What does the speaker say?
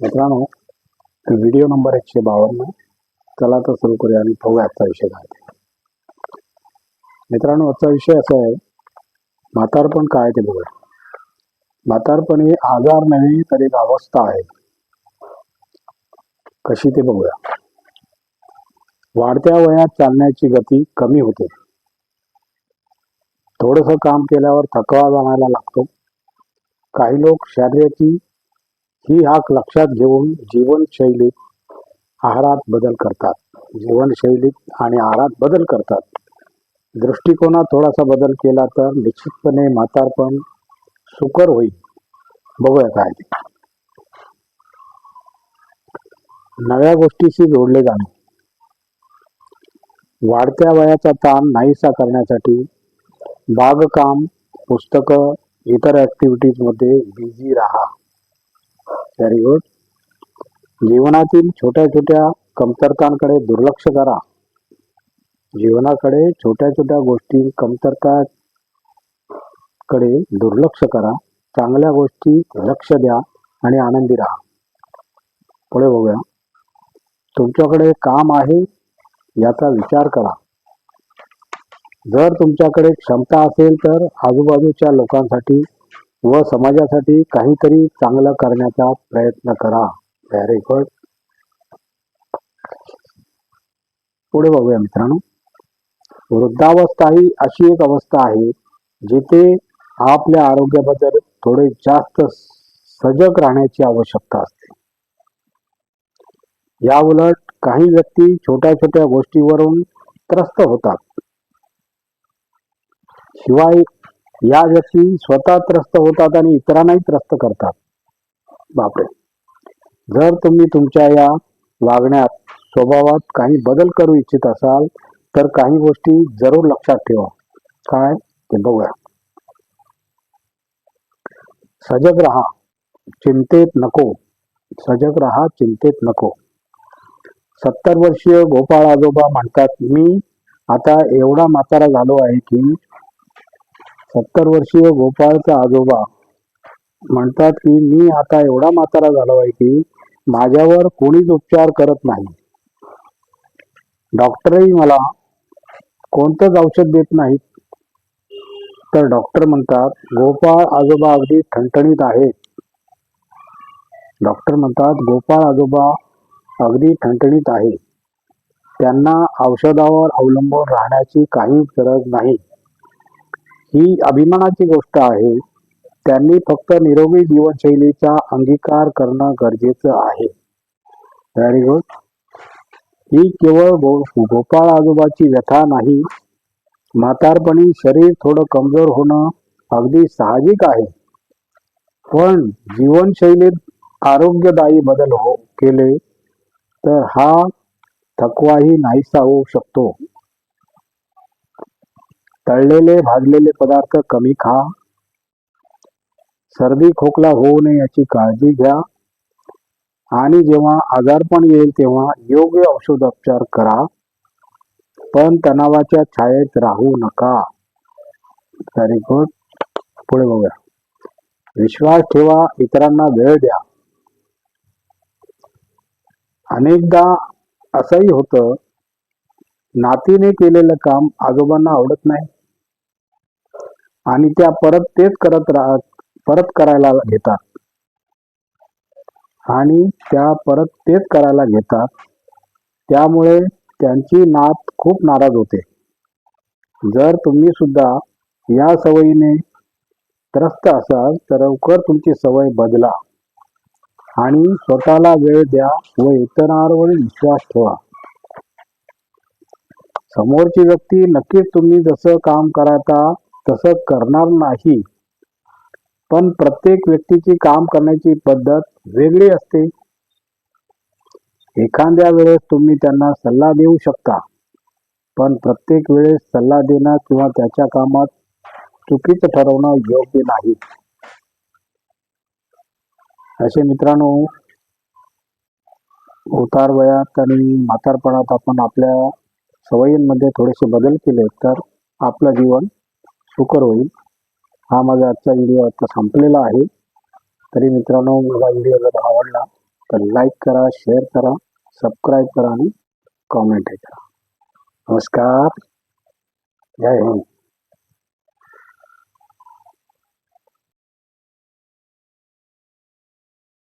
मित्रांनो video number एकशे बावन्न. चला तर सुरू करूया आणि पाहूया आजचा विषय काय मित्रांनो आजचा विषय असा आहे म्हातारपण काय ते बघूया. म्हातारपण हे आजार नव्हे तर एक अवस्था आहे. कशी ते बघूया. वाढत्या वयात चालण्याची गती कमी होते. थोडस काम केल्यावर थकवा जाणायला लागतो. काही लोक शरीराची ही हाक लक्षात घेऊन जीवनशैलीत आहारात बदल करतात. जीवनशैलीत आणि आहारात बदल करतात. दृष्टिकोनात थोडासा बदल केला तर निश्चितपणे म्हातारपण सुकर होईल. बघूया काय नव्या गोष्टीशी जोडले जाणे. वाढत्या वयाचा ताण नाहीसा करण्यासाठी बागकाम पुस्तकं इतर ॲक्टिव्हिटीजमध्ये बिझी राहा. व्हेरी गुड जीवनातील छोट्या छोट्या कमतरतांकडे दुर्लक्ष करा. जीवनाकडे छोट्या छोट्या गोष्टी कमतरता कडे दुर्लक्ष करा. चांगल्या गोष्टी लक्ष द्या आणि आनंदी राहा. पुढे बघूया. तुमच्याकडे काम आहे याचा विचार करा. जर तुमच्याकडे क्षमता असेल तर आजूबाजूच्या लोकांसाठी व समाजासाठी काहीतरी चांगलं करण्याचा प्रयत्न करा. व्हेरी गुड पुढे बघूया मित्रांनो. वृद्धावस्था ही अशी एक अवस्था आहे जिथे आपल्या आरोग्याबद्दल थोडे जास्त सजग राहण्याची आवश्यकता असते. या उलट काही व्यक्ती छोट्या छोट्या गोष्टीवरून त्रस्त होतात. शिवाय या व्यक्ती स्वतः त्रस्त होतात आणि इतरांनाही त्रस्त करतात. बापरे. जर तुम्ही तुमच्या या वागण्यात स्वभावात काही बदल करू इच्छित असाल तर काही गोष्टी जरूर लक्षात ठेवा. काय? ते बघूया. सजग राहा चिंतेत नको. सजग राहा चिंतेत नको. सत्तर वर्षीय गोपाळ आजोबा म्हणतात मी आता एवढा म्हातारा झालो आहे की सत्तर वर्षीय गोपाळचा आजोबा म्हणतात की मी आता एवढा म्हातारा झालो आहे की माझ्यावर कोणीच उपचार करत नाही. डॉक्टरही मला कोणतंच औषध देत नाहीत. तर डॉक्टर म्हणतात गोपाळ आजोबा अगदी ठणठणीत आहेत. डॉक्टर म्हणतात गोपाळ आजोबा अगदी ठणठणीत आहे त्यांना औषधावर अवलंबून राहण्याची काही गरज नाही. ही अभिमानाची गोष्ट आहे. त्यांनी फक्त निरोगी जीवनशैलीचा अंगीकार करणं गरजेचं आहे. व्हेरी गुड ही केवळ गोपाळ आजोबाची व्यथा नाही. म्हातारपणी शरीर थोडं कमजोर होणं अगदी साहजिक आहे. पण जीवनशैलीत आरोग्यदायी बदल हो केले तर हा थकवाही नाहीसा होऊ शकतो. तळलेले भाजलेले पदार्थ कमी खा. सर्दी खोकला होऊ नये याची काळजी घ्या. आणि जेव्हा आजारपण येईल तेव्हा योग्य औषधोपचार करा. पण तणावाच्या छायेत राहू नका. व्हेरी गुड पुढे बघूया. विश्वास ठेवा इतरांना वेळ द्या. अनेकदा असंही होतं नातीने केलेलं काम आजोबांना आवडत नाही. आणि त्या परत तेच करत परत करायला घेतात. आणि त्या परत तेच करायला घेतात. त्यामुळे त्यांची नात खूप नाराज होते. जर तुम्ही सुद्धा या सवयीने त्रस्त असाल तर लवकर तुमची सवय बदला. आणि स्वतःला वेळ द्या व इतरांवर विश्वास ठेवा. समोरची व्यक्ती नक्कीच तुम्ही जसं काम करता तसं करणार नाही. पण प्रत्येक व्यक्तीची काम करण्याची पद्धत वेगळी असते. एखाद्या वेळेस तुम्ही त्यांना सल्ला देऊ शकता. पण प्रत्येक वेळेस सल्ला देणं किंवा त्याच्या कामात चुकीचं ठरवणं योग्य नाही. असे मित्रांनो उतार वयात आणि म्हातारपणात आपण आपल्या सवयींमध्ये थोडेसे बदल केले तर आपलं जीवन सुकर होईल. हा माझा आजचा व्हिडिओ आता संपलेला आहे. तरी मित्रांनो माझा व्हिडिओ जर आवडला तर लाईक करा शेअर करा सबस्क्राईब करा आणि कॉमेंटही करा. नमस्कार. जय हिंद.